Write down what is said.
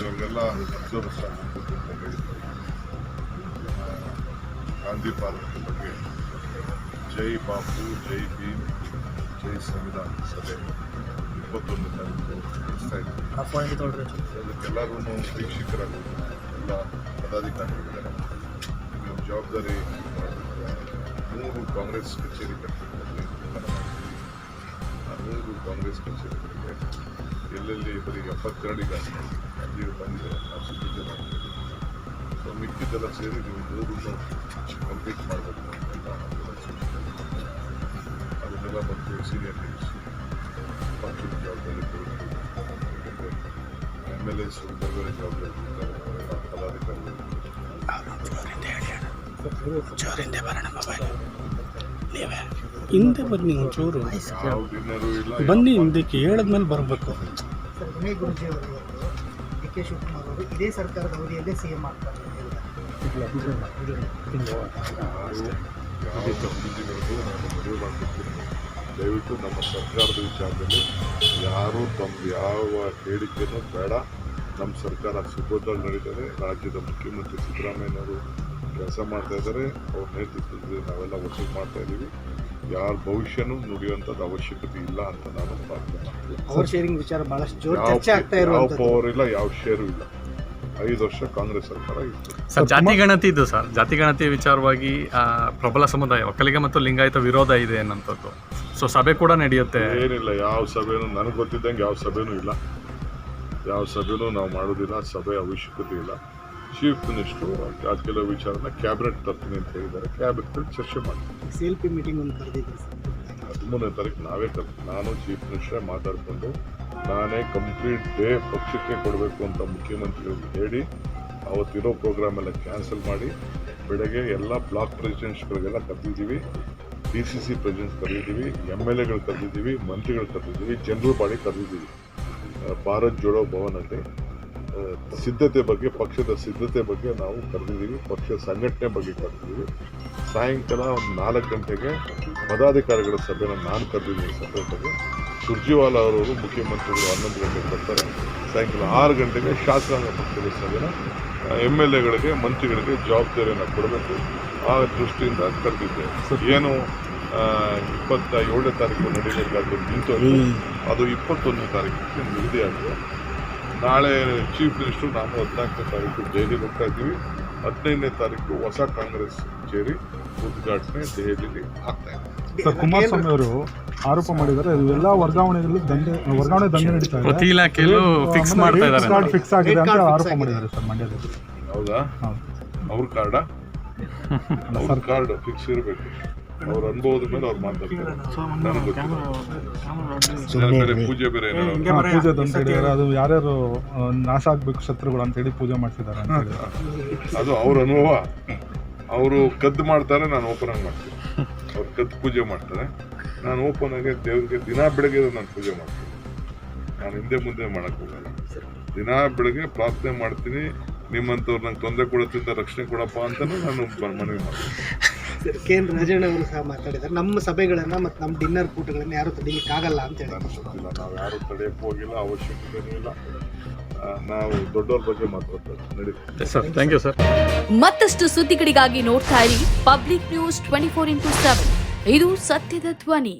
ಕೆಲವರಿಗೆಲ್ಲ ಹದಿಮೂರು ಸಾವಿರ ಗಾಂಧಿ ಪಾರ್ಕ್ ಬಗ್ಗೆ ಜೈ ಬಾಪು ಜೈ ಭೀಮ್ ಜೈ ಸಂವಿಧಾನ ಸಭೆ ಇಪ್ಪತ್ತೊಂದು ತಾರೀಕು ನಡೆಸ್ತಾ ಇದ್ದೀವಿ. ಅದಕ್ಕೆಲ್ಲರೂ ವೀಕ್ಷಕರಾಗಿ ಎಲ್ಲ ಪದಾಧಿಕಾರಿಗಳಿದ್ದಾರೆ. ಜವಾಬ್ದಾರಿ ಮೂರು ಕಾಂಗ್ರೆಸ್ ಕಚೇರಿ ಮಾಡಿದ್ದೀವಿ. ಆ ಮೂರು ಕಾಂಗ್ರೆಸ್ ಕಚೇರಿಗಳಿಗೆ ಎಲ್ಲೆಲ್ಲಿ ಬರೀ ಎಪ್ಪತ್ತೆರಡು ಈಗ ಅಲ್ಲಿ ಬಂದಿದೆ ನಾವು ಸಿದ್ಧತೆ ಮಾಡ್ತೀವಿ ಸೊ ಮಿಕ್ಕಿದ್ದೆಲ್ಲ ಸೇರಿ ನೀವು ಮೂರನ್ನು ಕಂಪ್ಲೀಟ್ ಮಾಡಬೇಕು ಅಂತೆಲ್ಲ ನಮ್ಗೆಲ್ಲ ಸೂಚನೆ ಕೊಟ್ಟಿದ್ದಾರೆ. ಅದನ್ನೆಲ್ಲ ಮತ್ತು ಸೀನಿಯರ್ ಲೀಡರ್ಸ್ ಪಕ್ಷದ ಜವಾಬ್ದಾರಿ ಎಂ ಎಲ್ ಎಸ್ ಬೇರೆ ಬೇರೆ ಜವಾಬ್ದಾರಿ ಇರ್ತಾರೆ. ಪದಾಧಿಕಾರಿಗಳು ಹಿಂದೆ ಬನ್ನಿ ಒಂಚೂರು. ಬನ್ನಿ ಹಿಂದೆ ಇಲ್ಲ ಬನ್ನಿ ಹಿಂದಕ್ಕೆ ಹೇಳಿದ್ಮೇಲೆ ಬರಬೇಕು ಕೆ ಶಿವಕುಮಾರ್ ಅವರು ಇದೇ ಸರ್ಕಾರದ ಅವಧಿಯಲ್ಲೇ ಸಿ ಎಂ ಆಗ್ತಾರೆ ದಯವಿಟ್ಟು ನಮ್ಮ ಸರ್ಕಾರದ ವಿಚಾರದಲ್ಲಿ ಯಾರು ತಮ್ಮ ಯಾವ ಹೇಳಿಕೆನೂ ಬೇಡ. ನಮ್ಮ ಸರ್ಕಾರ ಸುಭದ್ರ ನಡೀತದೆ. ರಾಜ್ಯದ ಮುಖ್ಯಮಂತ್ರಿ ಸಿದ್ದರಾಮಯ್ಯನವರು ಕೆಲಸ ಮಾಡ್ತಾ ಇದ್ದಾರೆ. ಅವ್ರ ನೇತೃತ್ವದಲ್ಲಿ ನಾವೆಲ್ಲ ವಸೂಲು ಮಾಡ್ತಾ ಇದ್ದೀವಿ ಯಾರ ಭವಿಷ್ಯನೂ ನುಡಿಯುವಂಥದ್ದು ಅವಶ್ಯಕತೆ ಇಲ್ಲ ಅಂತ ನಾನು ಪ್ರಾರ್ಥನೆ ಮಾಡ್ತೀನಿ ಪವರ್ ಶೇರಿಂಗ್ ವಿಚಾರ ಬಹಳಷ್ಟು ಜೋರು ಯಾವ ಪವರ್ ಇಲ್ಲ ಯಾವ ಶೇರು ಇಲ್ಲ. ಐದು ವರ್ಷ ಕಾಂಗ್ರೆಸ್ ಸರ್ಕಾರ ಇತ್ತು. ಸರ್ ಜಾತಿ ಗಣತಿ ಇದು ಸರ್. ಜಾತಿ ಗಣತಿ ವಿಚಾರವಾಗಿ ಆ, ಪ್ರಬಲ ಸಮುದಾಯ ಒಕ್ಕಲಿಗ ಮತ್ತು ಲಿಂಗಾಯತ ವಿರೋಧ ಇದೆ ಅನ್ನೋಂಥದ್ದು ಸೊ ಸಭೆ ಕೂಡ ನಡೆಯುತ್ತೆ. ಏನಿಲ್ಲ ಯಾವ ಸಭೆನೂ ನನಗೆ ಗೊತ್ತಿದ್ದಂಗೆ ಯಾವ ಸಭೆನೂ ಇಲ್ಲ. ಯಾವ ಸಭೆನೂ ನಾವು ಮಾಡೋದಿಲ್ಲ ಸಭೆ ಅವಶ್ಯಕತೆ ಇಲ್ಲ. ಚೀಫ್ ಮಿನಿಸ್ಟರ್ ಆ ಕೆಲವು ವಿಚಾರನ ಕ್ಯಾಬಿನೆಟ್ ತರ್ತೀನಿ ಅಂತ ಹೇಳಿದ್ದಾರೆ. ಕ್ಯಾಬಿನೆಟ್ ಚರ್ಚೆ ಮಾಡ್ತೀನಿ. ಸಿ ಎಲ್ ಪಿ ಮೀಟಿಂಗ್ ಒಂದು ಹದಿಮೂರನೇ ತಾರೀಕು ನಾವೇ ಕರ್ತೀವಿ ನಾನು ಚೀಫ್ ಮಿನಿಸ್ಟ್ರೇ ಮಾತಾಡಿಕೊಂಡು ನಾನೇ ಕಂಪ್ಲೀಟ್ ಡೇ ಪಕ್ಷಕ್ಕೆ ಕೊಡಬೇಕು ಅಂತ ಮುಖ್ಯಮಂತ್ರಿಗಳಿಗೆ ಹೇಳಿ ಅವತ್ತಿರೋ ಪ್ರೋಗ್ರಾಮ್ ಎಲ್ಲ ಕ್ಯಾನ್ಸಲ್ ಮಾಡಿ ಬೆಳಗ್ಗೆ ಎಲ್ಲ ಬ್ಲಾಕ್ ಪ್ರೆಸಿಡೆಂಟ್ಸ್ಗಳಿಗೆಲ್ಲ ಕರೆದಿದ್ದೀವಿ. ಡಿ ಸಿ ಸಿ ಪ್ರೆಸಿಡೆಂಟ್ಸ್ ಕರೆದಿದ್ದೀವಿ ಎಂ ಎಲ್ ಎಗಳು ಕರೆದಿದ್ದೀವಿ ಮಂತ್ರಿಗಳು ಕರೆದಿದ್ದೀವಿ ಜನರಲ್ ಬಾಡಿ ಕರೆದಿದ್ದೀವಿ. ಭಾರತ್ ಜೋಡೋ ಭವನಲ್ಲಿ ಸಿದ್ಧತೆ ಬಗ್ಗೆ ಪಕ್ಷದ ಸಿದ್ಧತೆ ಬಗ್ಗೆ ನಾವು ಕರೆದಿದ್ದೀವಿ. ಪಕ್ಷದ ಸಂಘಟನೆ ಬಗ್ಗೆ ಕರೆದಿದ್ದೀವಿ. ಸಾಯಂಕಾಲ ಒಂದು ನಾಲ್ಕು ಗಂಟೆಗೆ ಪದಾಧಿಕಾರಿಗಳ ಸಭೆನ ನಾನು ಕರೆದಿದ್ದೀನಿ ಸಪರೇಟಾಗಿ ಸುರ್ಜಿವಾಲ ಅವರವರು ಮುಖ್ಯಮಂತ್ರಿಗಳು ಹನ್ನೊಂದು ಗಂಟೆಗೆ ಬರ್ತಾರೆ. ಸಾಯಂಕಾಲ ಆರು ಗಂಟೆಗೆ ಶಾಸಕಾಂಗ ಪಕ್ಷದ ಸಭೆನ ಎಂ ಎಲ್ ಎಗಳಿಗೆ ಮಂತ್ರಿಗಳಿಗೆ ಜವಾಬ್ದಾರಿಯನ್ನು ಕೊಡಬೇಕು. ಆ ದೃಷ್ಟಿಯಿಂದ ಕರೆದಿದ್ದೆ. ಏನು ಇಪ್ಪತ್ತ ಏಳನೇ ತಾರೀಕು ನಡೀಬೇಕಾದ್ರೆ ನಿಂತು ಅದು ಇಪ್ಪತ್ತೊಂದನೇ ತಾರೀಕಿಗೆ ನಿಗದಿಯಾಗಿದೆ. ನಾಳೆ ಚೀಫ್ ಮಿನಿಸ್ಟರ್ ನಾನು ಹದಿನಾಲ್ಕನೇ ತಾರೀಕು ದೆಹಲಿಗೆ ಹೋಗ್ತಾ ಇದ್ದೀವಿ. ಹದಿನೈದನೇ ತಾರೀಕು ಹೊಸ ಕಾಂಗ್ರೆಸ್ ಕಚೇರಿ ಉದ್ಘಾಟನೆ ದೆಹಲಿಯಲ್ಲಿ ಆಗ್ತಾ ಇದೆ. ಸರ್ ಕುಮಾರಸ್ವಾಮಿ ಅವರು ಆರೋಪ ಮಾಡಿದ್ದಾರೆ. ಎಲ್ಲ ವರ್ಗಾವಣೆಗಳಲ್ಲಿ ದಂಧೆ ವರ್ಗಾವಣೆ ದಂಧೆ ನಡೀತಾ ಇದೆ. ಪ್ರತಿ ಇಲಾಖೆಯಲ್ಲೂ ಫಿಕ್ಸ್ ಮಾಡ್ತಾ ಇದ್ದಾರೆ ಕಾರ್ಡ್ ಫಿಕ್ಸ್ ಆಗಿದೆ ಅಂತ ಆರೋಪ ಮಾಡಿದ್ದಾರೆ ಸರ್ ಮಂಡ್ಯದಲ್ಲಿ. ಹೌದಾ? ಹೌದು. ಅವ್ರ ಕಾರ್ಡ? ಅವ್ರ ಕಾರ್ಡ್ ಫಿಕ್ಸ್ ಇರಬೇಕು. ಅವ್ರ ಅನುಭವದ ಮೇಲೆ ಅವ್ರು ಮಾತಾಡ್ತಾರೆ. ಪೂಜೆ ಬೇರೆ ಪೂಜೆ ಅಂತ ಅದು ಯಾರ್ಯಾರು ನಾಶ ಆಗ್ಬೇಕು ಶತ್ರುಗಳು ಅಂತ ಹೇಳಿ ಪೂಜೆ ಮಾಡ್ತಿದ್ದಾರೆ ಅದು ಅವ್ರ ಅನುಭವ. ಅವರು ಕದ್ದು ಮಾಡ್ತಾರೆ ನಾನು ಓಪನ್ ಆಗಿ ಮಾಡ್ತೀನಿ. ಅವ್ರು ಕದ್ದು ಪೂಜೆ ಮಾಡ್ತಾರೆ. ನಾನು ಓಪನ್ ಆಗಿ ದೇವ್ರಿಗೆ ದಿನ ಬೆಳಗ್ಗೆ ನಾನು ಪೂಜೆ ಮಾಡ್ತೀನಿ. ನಾನು ಹಿಂದೆ ಮುಂದೆ ಮಾಡಕ್ ಹೋಗಲ್ಲ. ದಿನ ಬೆಳಗ್ಗೆ ಪ್ರಾರ್ಥನೆ ಮಾಡ್ತೀನಿ. ನಿಮ್ಮಂಥವ್ರು ನಂಗೆ ತೊಂದರೆ ಕೊಡುತ್ತಿದ್ದ ರಕ್ಷಣೆ ಕೊಡಪ್ಪ ಅಂತಾನು ನಾನು ಮನವಿ ಮಾಡ್ತೀನಿ. ಕೆ ಎನ್ ರಾಜಣ್ಣ ಅವರು ಸಹ ಮಾತಾಡಿದ್ದಾರೆ. ನಮ್ಮ ಸಭೆಗಳನ್ನ ಮತ್ತು ನಮ್ಮ ಡಿನ್ನರ್ ಕೂಟಗಳನ್ನ ಯಾರು ತಡೀಲಿಕ್ಕೆ ಆಗಲ್ಲ ಅಂತ ಹೇಳಿದ್ರು ನಾವು ಯಾರು ತಡೆಯಕ್ಕೆ ಹೋಗಿಲ್ಲ ಅವಶ್ಯಕತೆ ಇಲ್ಲ. ನಾವು ದೊಡ್ಡವ್ರ ಬಗ್ಗೆ ಮಾತಾಡ್ತಾರೆ ನಡೀತೀವಿ. ಸರ್ ಥ್ಯಾಂಕ್ ಯು ಸರ್ ಮತ್ತಷ್ಟು ಸುದ್ದಿಗಳಿಗಾಗಿ ನೋಡ್ತಾ ಇರಿ public news twenty four into seven ಇದು ಸತ್ಯದ ಧ್ವನಿ.